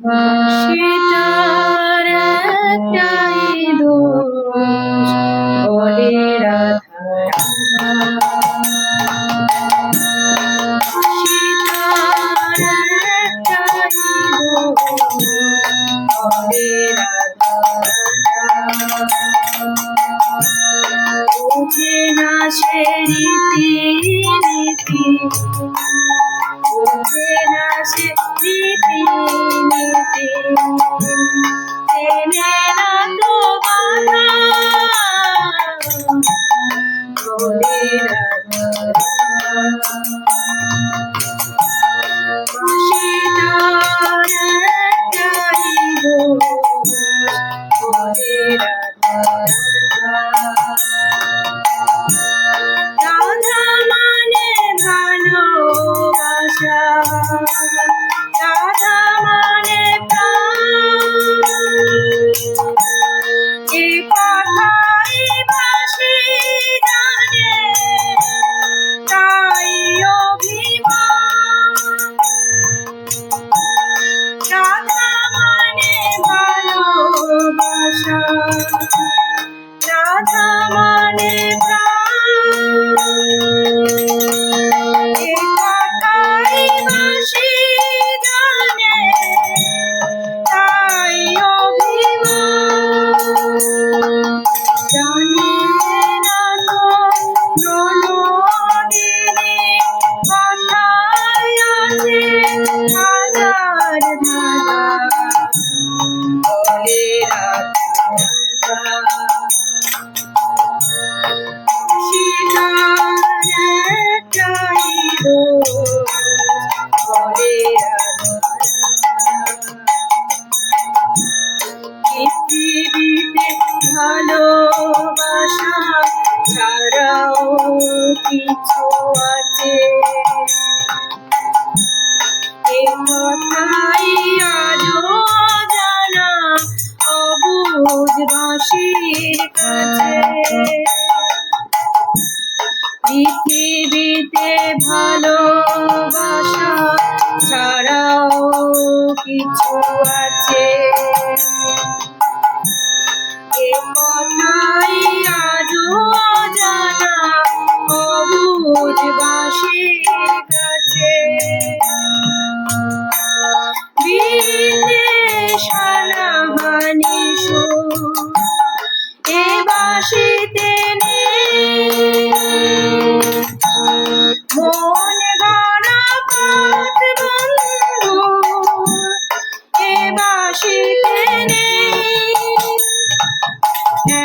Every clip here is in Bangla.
সেটার একটাই দোষ বলে রাধা সীতার একটাই দোষ বলে রাধা বুঝে না সে রীতি নীতি বুঝে না সে রীতি নীতি জেনে রাধা মানে কথাই বাসি জানে তাই অভিমান। জানে একটাই দোষ বলে পৃথিবীতে ভালোবাসা ছাড়াও কিছু পৃথিবীতে ভালোবাসা ছাড়াও কিছু আছে? এ কথাই আজও জানা অবুঝবাসীর কাছে। বিদেশানা হানি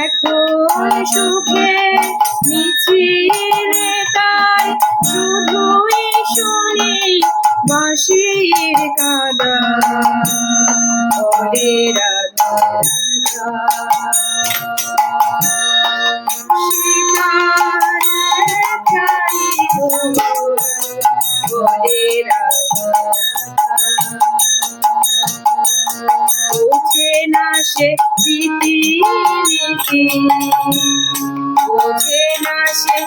এখন সুখে মিছিলে তাই শুধুই শুনি বাঁশির কাদা। সে বোঝে না সে